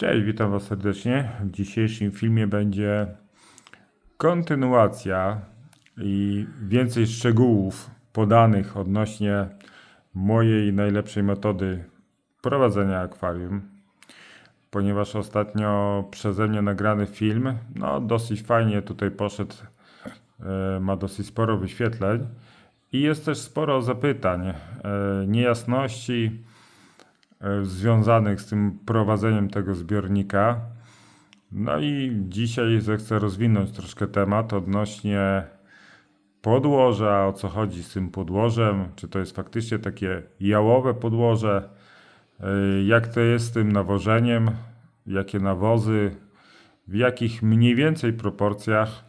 Cześć, witam Was serdecznie. W dzisiejszym filmie będzie kontynuacja i więcej szczegółów podanych odnośnie mojej najlepszej metody prowadzenia akwarium. Ponieważ ostatnio przeze mnie nagrany film, no dosyć fajnie tutaj poszedł, e, ma dosyć sporo wyświetleń i jest też sporo zapytań, e, niejasności związanych z tym prowadzeniem tego zbiornika. No i dzisiaj zechcę rozwinąć troszkę temat odnośnie podłoża, o co chodzi z tym podłożem, czy to jest faktycznie takie jałowe podłoże, y, jak to jest z tym nawożeniem, jakie nawozy, w jakich mniej więcej proporcjach,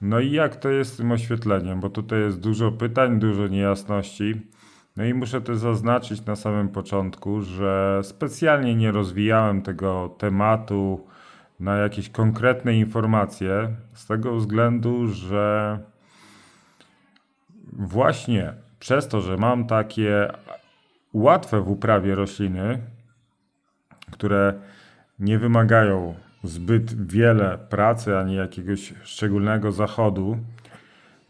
no i jak to jest z tym oświetleniem, bo tutaj jest dużo pytań, dużo niejasności. No i muszę też zaznaczyć na samym początku, że specjalnie nie rozwijałem tego tematu na jakieś konkretne informacje, z tego względu, że właśnie przez to, że mam takie łatwe w uprawie rośliny, które nie wymagają zbyt wiele pracy ani jakiegoś szczególnego zachodu,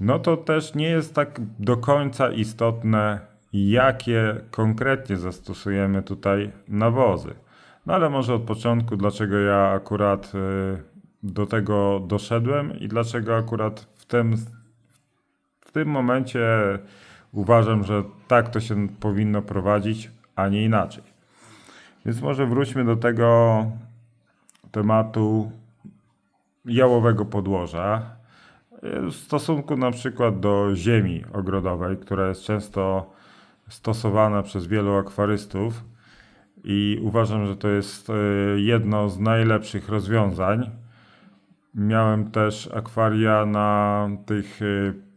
no to też nie jest tak do końca istotne, jakie konkretnie zastosujemy tutaj nawozy. No ale może od początku, dlaczego ja akurat y, do tego doszedłem i dlaczego akurat w tym, w tym momencie uważam, że tak to się powinno prowadzić, a nie inaczej. Więc może wróćmy do tego tematu jałowego podłoża. W stosunku na przykład do ziemi ogrodowej, która jest często stosowana przez wielu akwarystów i uważam, że to jest e, jedno z najlepszych rozwiązań. Miałem też akwaria na tych e,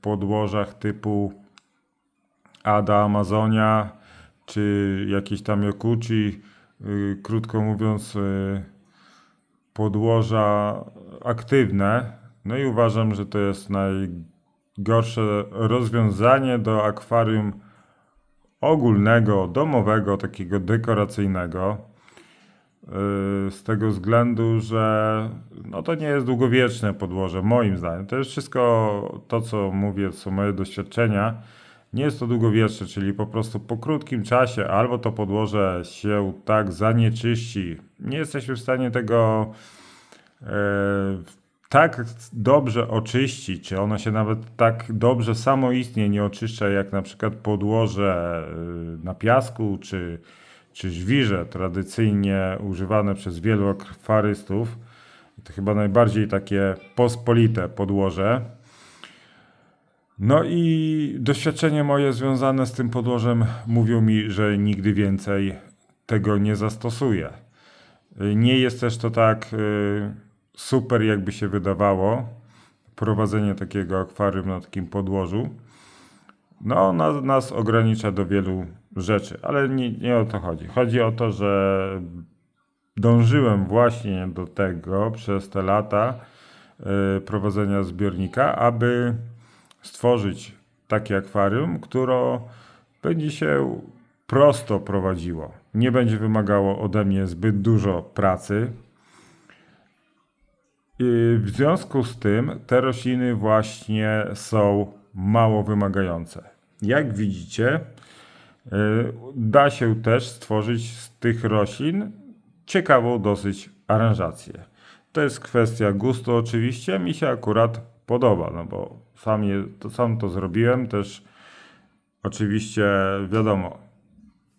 podłożach typu Ada Amazonia czy jakieś tam Yokuchi, e, krótko mówiąc podłoża aktywne. No i uważam, że to jest najgorsze rozwiązanie do akwarium ogólnego, domowego, takiego dekoracyjnego. Yy, z tego względu, że no to nie jest długowieczne podłoże, moim zdaniem. To jest wszystko to, co mówię, są moje doświadczenia. Nie jest to długowieczne, czyli po prostu po krótkim czasie albo to podłoże się tak zanieczyści, nie jesteśmy w stanie tego e, tak dobrze oczyścić, czy ono się nawet tak dobrze samoistnie nie oczyszcza, jak na przykład podłoże y, na piasku, czy, czy żwirze tradycyjnie używane przez wielu akwarystów. To chyba najbardziej takie pospolite podłoże. No i doświadczenie moje związane z tym podłożem mówią mi, że nigdy więcej tego nie zastosuję. Nie jest też to tak y, super, jakby się wydawało, prowadzenie takiego akwarium na takim podłożu. No, nas, nas ogranicza do wielu rzeczy, ale nie, nie o to chodzi. Chodzi o to, że dążyłem właśnie do tego przez te lata y, prowadzenia zbiornika, aby stworzyć takie akwarium, które będzie się prosto prowadziło. Nie będzie wymagało ode mnie zbyt dużo pracy, w związku z tym te rośliny właśnie są mało wymagające. Jak widzicie, y, da się też stworzyć z tych roślin ciekawą dosyć aranżację. To jest kwestia gustu oczywiście, mi się akurat podoba, no bo sam, je, to, sam to zrobiłem, też oczywiście wiadomo,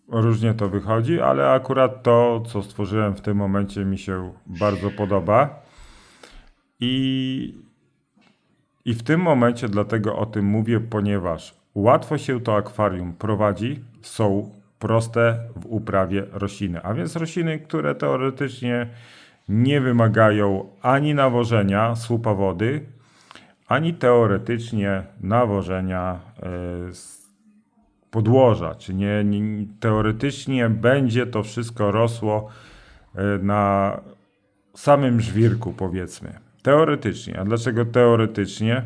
różnie to wychodzi, ale akurat to, co stworzyłem w tym momencie mi się bardzo podoba. I, I w tym momencie dlatego o tym mówię, ponieważ łatwo się to akwarium prowadzi, są proste w uprawie rośliny, a więc rośliny, które teoretycznie nie wymagają ani nawożenia słupa wody, ani teoretycznie nawożenia y, podłoża, czy nie, nie, teoretycznie będzie to wszystko rosło y, na samym żwirku, powiedzmy. Teoretycznie. A dlaczego teoretycznie?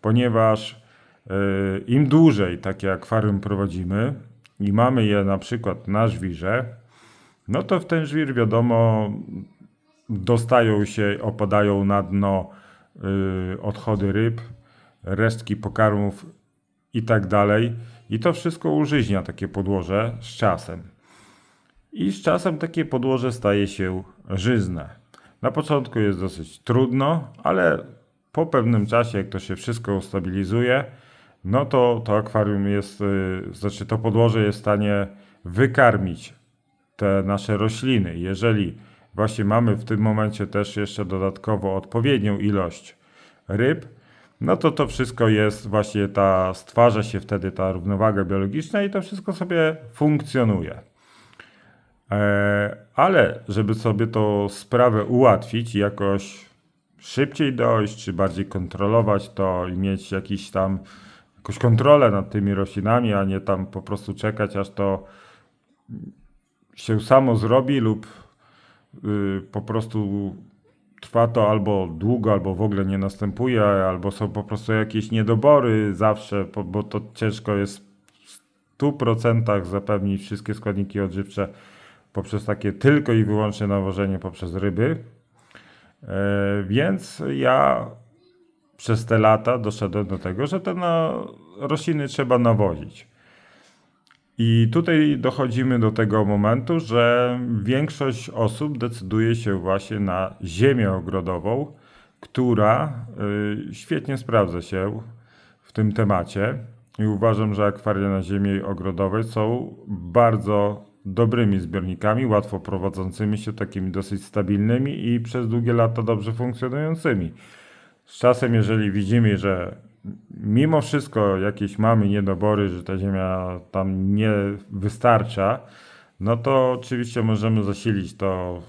Ponieważ yy, im dłużej takie akwarium prowadzimy i mamy je na przykład na żwirze, no to w ten żwir wiadomo dostają się, opadają na dno y, odchody ryb, resztki pokarmów i tak dalej. I to wszystko użyźnia takie podłoże z czasem. I z czasem takie podłoże staje się żyzne. Na początku jest dosyć trudno, ale po pewnym czasie, jak to się wszystko ustabilizuje, no to to akwarium jest, y, znaczy to podłoże jest w stanie wykarmić te nasze rośliny. Jeżeli właśnie mamy w tym momencie też jeszcze dodatkowo odpowiednią ilość ryb, no to to wszystko jest właśnie ta, stwarza się wtedy ta równowaga biologiczna i to wszystko sobie funkcjonuje. E, ale żeby sobie to sprawę ułatwić jakoś szybciej dojść, czy bardziej kontrolować to i mieć jakiś tam jakąś kontrolę nad tymi roślinami, a nie tam po prostu czekać, aż to się samo zrobi lub y, po prostu trwa to albo długo, albo w ogóle nie następuje, albo są po prostu jakieś niedobory zawsze, bo to ciężko jest w 100% zapewnić wszystkie składniki odżywcze poprzez takie tylko i wyłącznie nawożenie poprzez ryby. E, Więc ja przez te lata doszedłem do tego, że te na, rośliny trzeba nawozić. I tutaj dochodzimy do tego momentu, że większość osób decyduje się właśnie na ziemię ogrodową, która y, świetnie sprawdza się w tym temacie. I uważam, że akwaria na ziemi ogrodowej są bardzo dobrymi zbiornikami, łatwo prowadzącymi się, takimi dosyć stabilnymi i przez długie lata dobrze funkcjonującymi. Z czasem, jeżeli widzimy, że mimo wszystko jakieś mamy niedobory, że ta ziemia tam nie wystarcza, no to oczywiście możemy zasilić to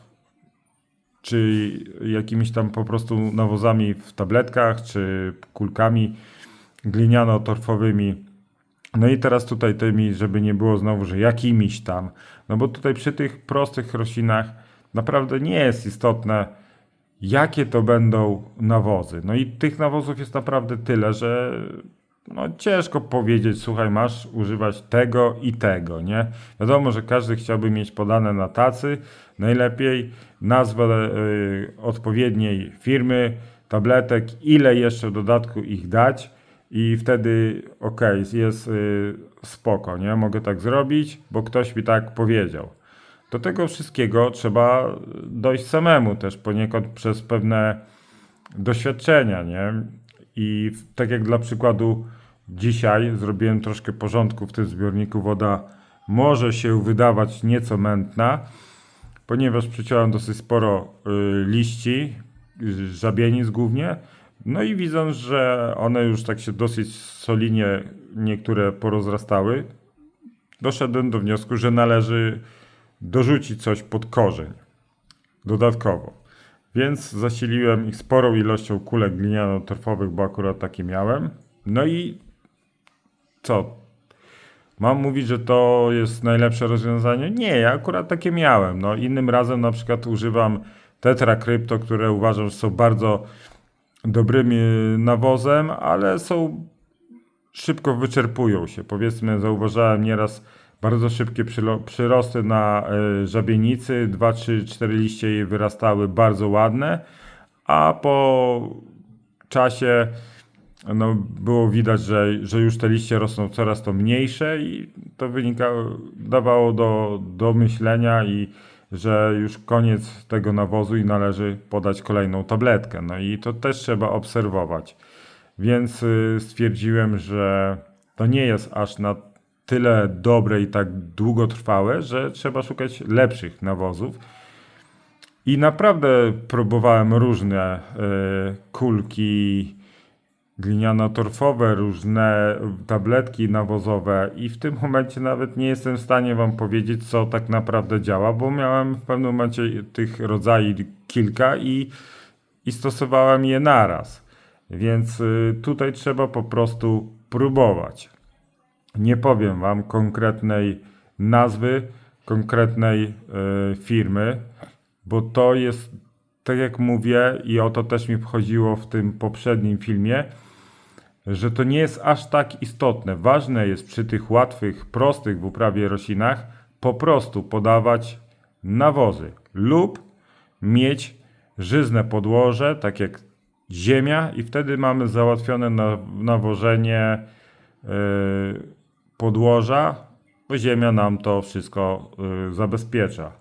czy jakimiś tam po prostu nawozami w tabletkach, czy kulkami gliniano-torfowymi. No i teraz tutaj tymi, żeby nie było znowu, że jakimiś tam, no bo tutaj przy tych prostych roślinach naprawdę nie jest istotne, jakie to będą nawozy. No i tych nawozów jest naprawdę tyle, że no ciężko powiedzieć, słuchaj, masz używać tego i tego, nie? Wiadomo, że każdy chciałby mieć podane na tacy, najlepiej nazwę y, odpowiedniej firmy, tabletek, ile jeszcze w dodatku ich dać i wtedy ok, jest y, spoko, nie? Mogę tak zrobić, bo ktoś mi tak powiedział. Do tego wszystkiego trzeba dojść samemu też poniekąd przez pewne doświadczenia, nie? I tak jak dla przykładu dzisiaj zrobiłem troszkę porządku w tym zbiorniku, woda może się wydawać nieco mętna, ponieważ przyciąłem dosyć sporo y, liści, y, żabienic głównie, no i widząc, że one już tak się dosyć solidnie niektóre porozrastały, doszedłem do wniosku, że należy dorzucić coś pod korzeń dodatkowo. Więc zasiliłem ich sporą ilością kulek gliniano-torfowych, bo akurat takie miałem. No i co? Mam mówić, że to jest najlepsze rozwiązanie? Nie, ja akurat takie miałem. No, innym razem na przykład używam Tetra Crypto, które uważam, że są bardzo dobrym nawozem, ale są szybko wyczerpują się. Powiedzmy, zauważałem nieraz bardzo szybkie przyrosty na żabienicy, 2, 3, 4 liście jej wyrastały bardzo ładne, a po czasie no, było widać, że, że już te liście rosną coraz to mniejsze i to wynikało, dawało do, do myślenia i że już koniec tego nawozu i należy podać kolejną tabletkę. No i to też trzeba obserwować. Więc y, stwierdziłem, że to nie jest aż na tyle dobre i tak długotrwałe, że trzeba szukać lepszych nawozów. I naprawdę próbowałem różne y, kulki gliniano-torfowe, różne tabletki nawozowe i w tym momencie nawet nie jestem w stanie wam powiedzieć, co tak naprawdę działa, bo miałem w pewnym momencie tych rodzajów kilka i, i stosowałem je naraz. Więc y, tutaj trzeba po prostu próbować. Nie powiem wam konkretnej nazwy, konkretnej y, firmy, bo to jest, tak jak mówię, i o to też mi chodziło w tym poprzednim filmie, że to nie jest aż tak istotne. Ważne jest przy tych łatwych, prostych w uprawie roślinach po prostu podawać nawozy lub mieć żyzne podłoże, tak jak ziemia i wtedy mamy załatwione na, nawożenie yy, podłoża, bo ziemia nam to wszystko yy, zabezpiecza.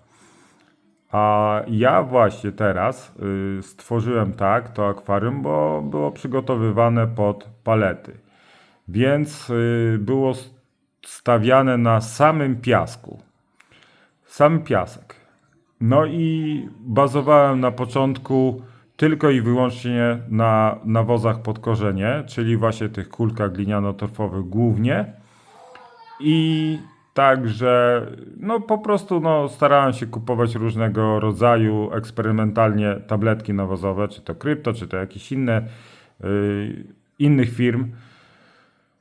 A ja właśnie teraz y, stworzyłem tak to akwarium, bo było przygotowywane pod palety. Więc y, było stawiane na samym piasku. Sam piasek. No i bazowałem na początku tylko i wyłącznie na nawozach pod korzenie, czyli właśnie tych kulkach gliniano-torfowych głównie. I także, no po prostu no, starałem się kupować różnego rodzaju eksperymentalnie tabletki nawozowe, czy to krypto, czy to jakieś inne, yy, innych firm.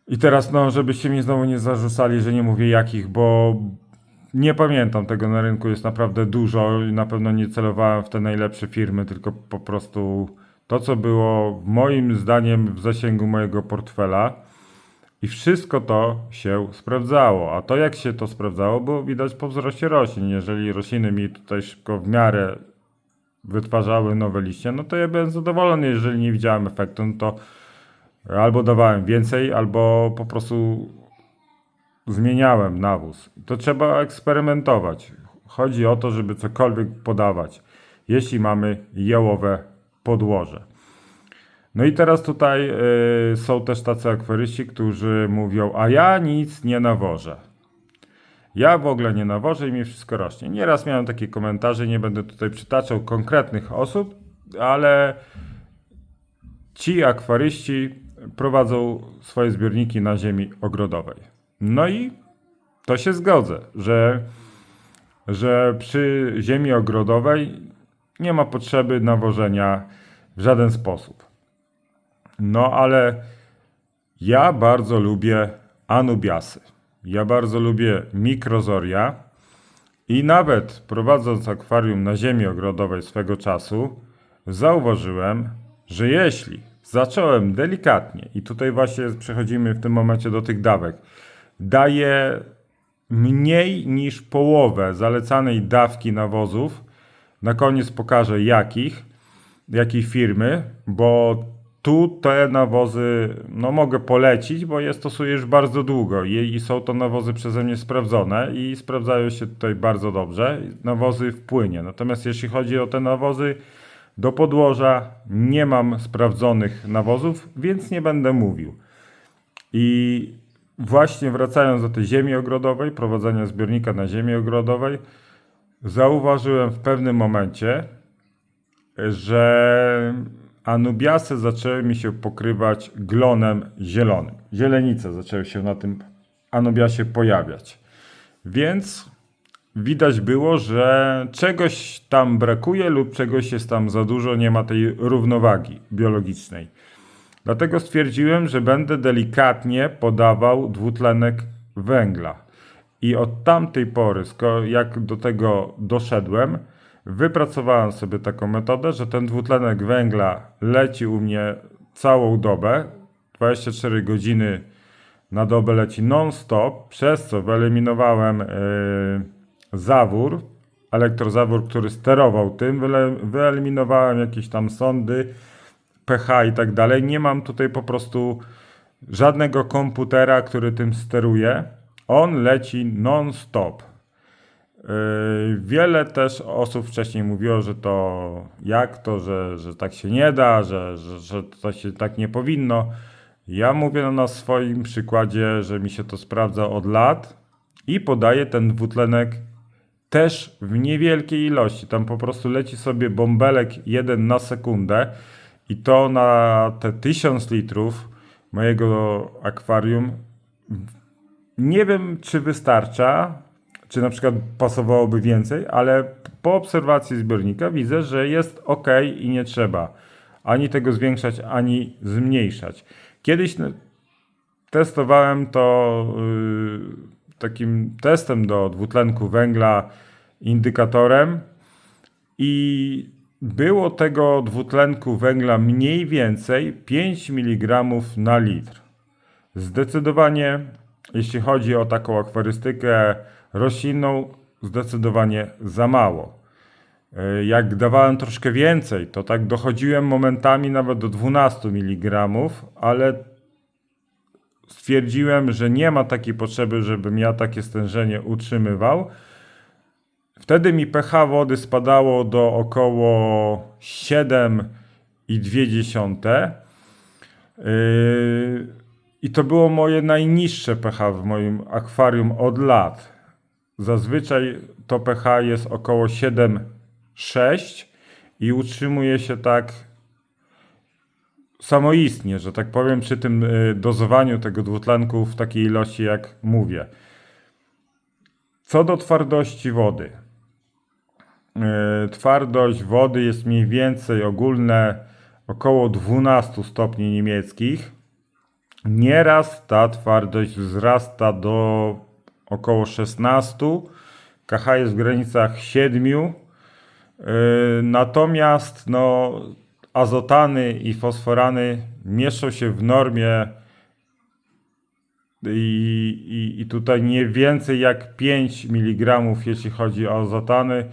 I teraz, no, żebyście mi znowu nie zarzucali, że nie mówię jakich, bo nie pamiętam tego na rynku, jest naprawdę dużo i na pewno nie celowałem w te najlepsze firmy, tylko po prostu to, co było moim zdaniem w zasięgu mojego portfela. I wszystko to się sprawdzało. A to jak się to sprawdzało, było widać po wzroście roślin. Jeżeli rośliny mi tutaj szybko w miarę wytwarzały nowe liście, no to ja byłem zadowolony. Jeżeli nie widziałem efektu, no to albo dawałem więcej, albo po prostu zmieniałem nawóz. To trzeba eksperymentować. Chodzi o to, żeby cokolwiek podawać, jeśli mamy jałowe podłoże. No i teraz tutaj y, są też tacy akwaryści, którzy mówią, a ja nic nie nawożę. Ja w ogóle nie nawożę i mi wszystko rośnie. Nieraz miałem takie komentarze, nie będę tutaj przytaczał konkretnych osób, ale ci akwaryści prowadzą swoje zbiorniki na ziemi ogrodowej. No i to się zgodzę, że, że przy ziemi ogrodowej nie ma potrzeby nawożenia w żaden sposób. No ale ja bardzo lubię anubiasy. Ja bardzo lubię mikrozoria i nawet prowadząc akwarium na ziemi ogrodowej swego czasu, zauważyłem, że jeśli zacząłem delikatnie, i tutaj właśnie przechodzimy w tym momencie do tych dawek, daję mniej niż połowę zalecanej dawki nawozów, na koniec pokażę jakich, jakiej firmy, bo tu te nawozy, no mogę polecić, bo je stosuję już bardzo długo i, są to nawozy przeze mnie sprawdzone i sprawdzają się tutaj bardzo dobrze. Nawozy w płynie. Natomiast jeśli chodzi o te nawozy do podłoża, nie mam sprawdzonych nawozów, więc nie będę mówił. I właśnie wracając do tej ziemi ogrodowej, prowadzenia zbiornika na ziemi ogrodowej, zauważyłem w pewnym momencie, że anubiasy zaczęły mi się pokrywać glonem zielonym. Zielenice zaczęły się na tym anubiasie pojawiać. Więc widać było, że czegoś tam brakuje lub czegoś jest tam za dużo, nie ma tej równowagi biologicznej. Dlatego stwierdziłem, że będę delikatnie podawał dwutlenek węgla. I od tamtej pory, jak do tego doszedłem, wypracowałem sobie taką metodę, że ten dwutlenek węgla leci u mnie całą dobę, 24 godziny na dobę leci non-stop, przez co wyeliminowałem yy, zawór, elektrozawór, który sterował tym, wyeliminowałem jakieś tam sondy, pH i tak dalej. Nie mam tutaj po prostu żadnego komputera, który tym steruje. On leci non-stop. Yy, Wiele też osób wcześniej mówiło, że to jak to, że, że tak się nie da, że, że, że to się tak nie powinno. Ja mówię na swoim przykładzie, że mi się to sprawdza od lat i podaję ten dwutlenek też w niewielkiej ilości. Tam po prostu leci sobie bąbelek jeden na sekundę i to na te 1000 litrów mojego akwarium nie wiem, czy wystarcza, czy na przykład pasowałoby więcej, ale po obserwacji zbiornika widzę, że jest ok i nie trzeba ani tego zwiększać, ani zmniejszać. Kiedyś testowałem to yy, takim testem do dwutlenku węgla indykatorem i było tego dwutlenku węgla mniej więcej 5 mg na litr. Zdecydowanie, jeśli chodzi o taką akwarystykę roślinną, zdecydowanie za mało. E, Jak dawałem troszkę więcej, to tak dochodziłem momentami nawet do 12 mg, ale stwierdziłem, że nie ma takiej potrzeby, żebym ja takie stężenie utrzymywał. Wtedy mi pH wody spadało do około 7,2. Yy, I to było moje najniższe pH w moim akwarium od lat. Zazwyczaj to pH jest około 7,6 i utrzymuje się tak samoistnie, że tak powiem, przy tym y, dozowaniu tego dwutlenku w takiej ilości, jak mówię. Co do twardości wody. Y, Twardość wody jest mniej więcej ogólne około 12 stopni niemieckich. Nieraz ta twardość wzrasta do około 16. KH jest w granicach 7. Yy, Natomiast no, azotany i fosforany mieszczą się w normie i, i, i tutaj nie więcej jak 5 mg, jeśli chodzi o azotany.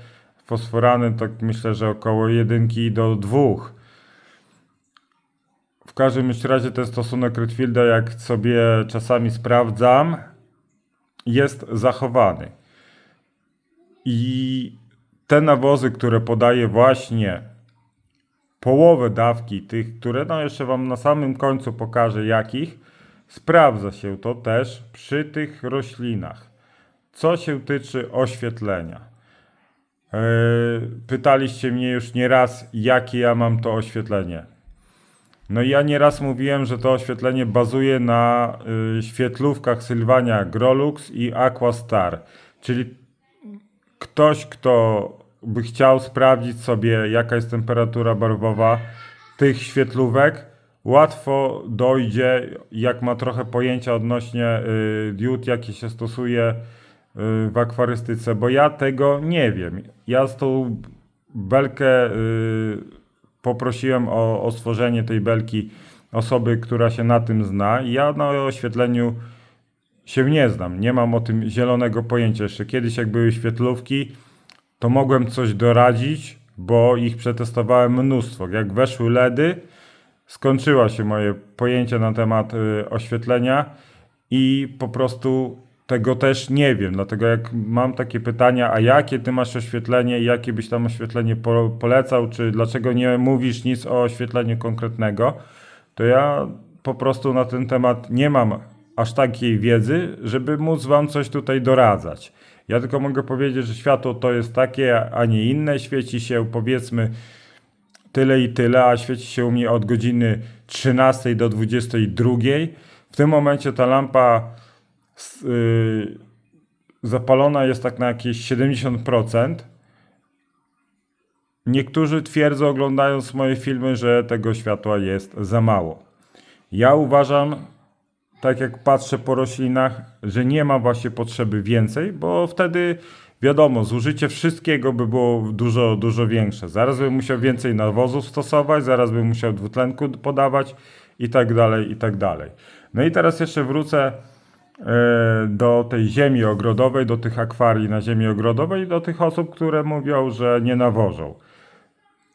Fosforany to myślę, że około 1 do 2. W każdym razie ten stosunek Redfielda, jak sobie czasami sprawdzam, jest zachowany. I te nawozy, które podaję właśnie połowę dawki tych, które no jeszcze Wam na samym końcu pokażę jakich, sprawdza się to też przy tych roślinach. Co się tyczy oświetlenia. Yy, Pytaliście mnie już nieraz, jakie ja mam to oświetlenie. No i ja nieraz mówiłem, że to oświetlenie bazuje na y, świetlówkach Sylwania Grolux i Aquastar. Czyli ktoś, kto by chciał sprawdzić sobie, jaka jest temperatura barwowa tych świetlówek, łatwo dojdzie, jak ma trochę pojęcia odnośnie y, diod, jakie się stosuje y, w akwarystyce, bo ja tego nie wiem. Ja z tą belkę y, poprosiłem o, o stworzenie tej belki osoby, która się na tym zna. Ja na oświetleniu się nie znam, nie mam o tym zielonego pojęcia. Jeszcze kiedyś, jak były świetlówki, to mogłem coś doradzić, bo ich przetestowałem mnóstwo. Jak weszły LEDy, skończyła się moje pojęcie na temat y, oświetlenia i po prostu tego też nie wiem. Dlatego jak mam takie pytania, a jakie ty masz oświetlenie i jakie byś tam oświetlenie po, polecał, czy dlaczego nie mówisz nic o oświetleniu konkretnego, to ja po prostu na ten temat nie mam aż takiej wiedzy, żeby móc wam coś tutaj doradzać. Ja tylko mogę powiedzieć, że światło to jest takie, a nie inne. Świeci się powiedzmy tyle i tyle, a świeci się u mnie od godziny 13 do 22. W tym momencie ta lampa zapalona jest tak na jakieś 70%. Niektórzy twierdzą, oglądając moje filmy, że tego światła jest za mało. Ja uważam, tak jak patrzę po roślinach, że nie ma właśnie potrzeby więcej, bo wtedy wiadomo, zużycie wszystkiego by było dużo, dużo większe. Zaraz bym musiał więcej nawozów stosować, zaraz bym musiał dwutlenku podawać i tak dalej, i tak dalej. No i teraz jeszcze wrócę do tej ziemi ogrodowej, do tych akwarii na ziemi ogrodowej, do tych osób, które mówią, że nie nawożą.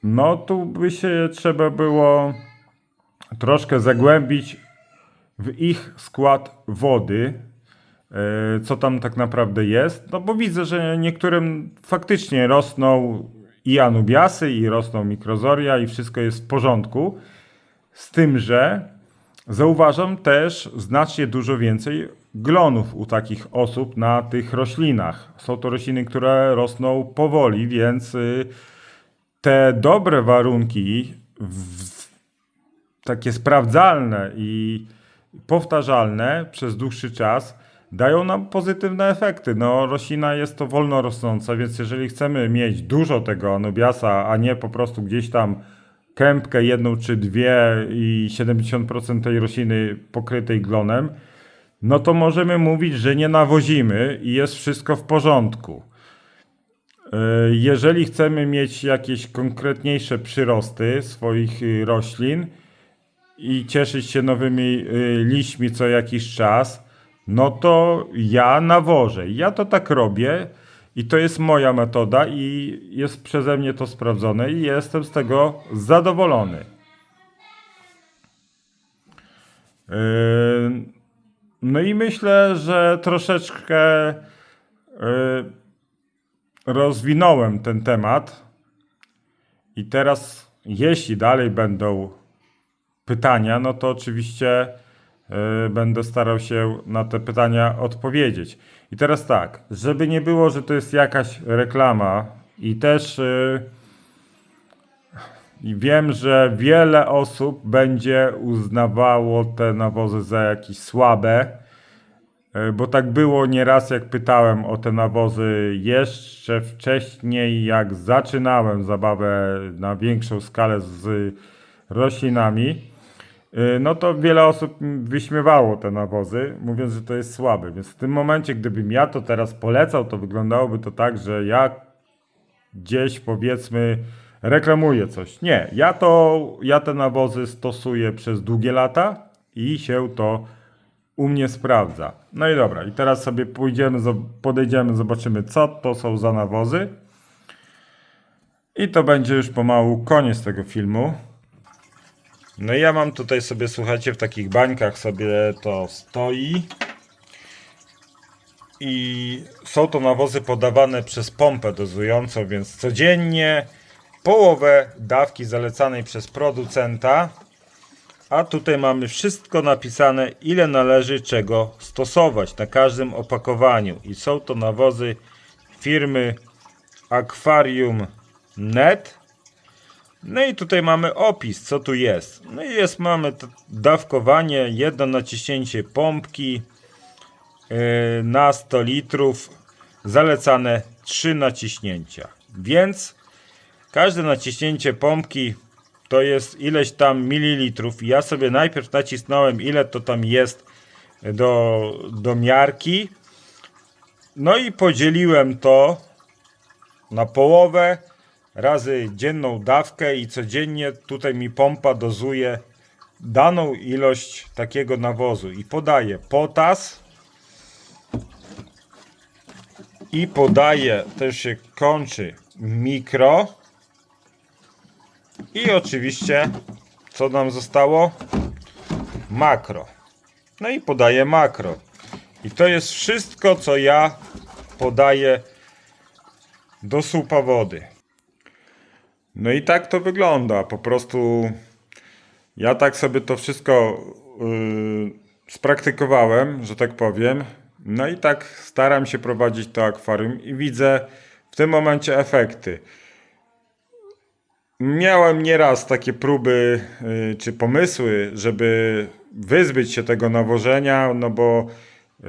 No tu by się trzeba było troszkę zagłębić w ich skład wody, e, co tam tak naprawdę jest. No bo widzę, że niektórym faktycznie rosną i anubiasy, i rosną mikrozoria, i wszystko jest w porządku. Z tym, że zauważam też znacznie dużo więcej glonów u takich osób na tych roślinach. Są to rośliny, które rosną powoli, więc y, te dobre warunki, takie sprawdzalne i powtarzalne przez dłuższy czas, dają nam pozytywne efekty. No, roślina jest to wolno rosnąca, więc jeżeli chcemy mieć dużo tego anubiasa, a nie po prostu gdzieś tam kępkę jedną czy dwie i 70% tej rośliny pokrytej glonem, no to możemy mówić, że nie nawozimy i jest wszystko w porządku. E, Jeżeli chcemy mieć jakieś konkretniejsze przyrosty swoich y, roślin i cieszyć się nowymi y, liśćmi co jakiś czas, no to ja nawożę. Ja to tak robię. I to jest moja metoda i jest przeze mnie to sprawdzone i jestem z tego zadowolony. Yy, No i myślę, że troszeczkę yy, rozwinąłem ten temat. I teraz, jeśli dalej będą pytania, no to oczywiście y, będę starał się na te pytania odpowiedzieć. I teraz tak, żeby nie było, że to jest jakaś reklama i też y, i wiem, że wiele osób będzie uznawało te nawozy za jakieś słabe, y, bo tak było nieraz, jak pytałem o te nawozy jeszcze wcześniej, jak zaczynałem zabawę na większą skalę z roślinami, y, no to wiele osób wyśmiewało te nawozy, mówiąc, że to jest słabe. Więc w tym momencie, gdybym ja to teraz polecał, to wyglądałoby to tak, że ja gdzieś powiedzmy reklamuję coś. Nie, ja to, ja te nawozy stosuję przez długie lata i się to u mnie sprawdza. No i dobra, i teraz sobie pójdziemy, podejdziemy, zobaczymy co to są za nawozy. I to będzie już pomału koniec tego filmu. No i ja mam tutaj sobie, słuchajcie, w takich bańkach sobie to stoi. I są to nawozy podawane przez pompę dozującą, więc codziennie połowę dawki zalecanej przez producenta. A tutaj mamy wszystko napisane, ile należy czego stosować na każdym opakowaniu. I są to nawozy firmy Aquarium Net. No i tutaj mamy opis, co tu jest. No i jest, mamy dawkowanie, jedno naciśnięcie pompki yy, na 100 litrów, zalecane 3 naciśnięcia. Więc każde naciśnięcie pompki to jest ileś tam mililitrów. Ja sobie najpierw nacisnąłem, ile to tam jest do, do miarki. No i podzieliłem to na połowę razy dzienną dawkę i codziennie tutaj mi pompa dozuje daną ilość takiego nawozu i podaje potas i podaje, też się kończy mikro i oczywiście co nam zostało? Makro. No i podaję makro. I to jest wszystko, co ja podaję do słupa wody. No i tak to wygląda. Po prostu ja tak sobie to wszystko yy, spraktykowałem, że tak powiem. No i tak staram się prowadzić to akwarium i widzę w tym momencie efekty. Miałem nieraz takie próby y, czy pomysły, żeby wyzbyć się tego nawożenia, no bo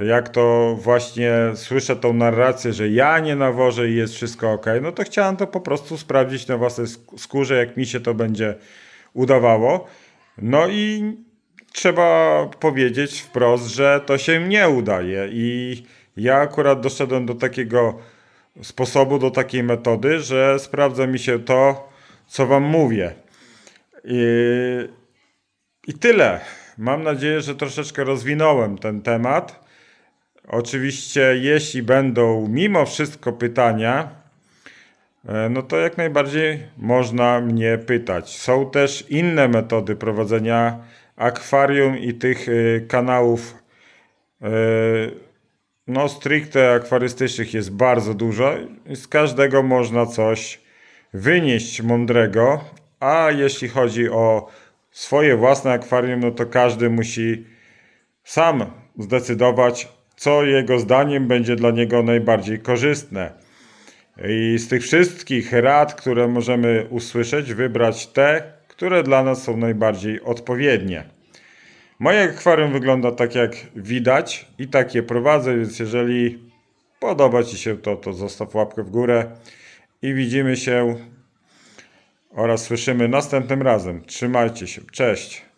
jak to właśnie słyszę tą narrację, że ja nie nawożę i jest wszystko ok, no to chciałem to po prostu sprawdzić na własnej sk- skórze, jak mi się to będzie udawało. No i trzeba powiedzieć wprost, że to się nie udaje i ja akurat doszedłem do takiego sposobu, do takiej metody, że sprawdza mi się to, co wam mówię. I, i tyle. Mam nadzieję, że troszeczkę rozwinąłem ten temat. Oczywiście, jeśli będą mimo wszystko pytania, e, no to jak najbardziej można mnie pytać. Są też inne metody prowadzenia akwarium i tych e, kanałów e, no stricte akwarystycznych jest bardzo dużo z każdego można coś wynieść mądrego, a jeśli chodzi o swoje własne akwarium, no to każdy musi sam zdecydować, co jego zdaniem będzie dla niego najbardziej korzystne. I z tych wszystkich rad, które możemy usłyszeć, wybrać te, które dla nas są najbardziej odpowiednie. Moje akwarium wygląda tak jak widać i tak je prowadzę, więc jeżeli podoba Ci się to, to zostaw łapkę w górę i widzimy się oraz słyszymy następnym razem. Trzymajcie się. Cześć.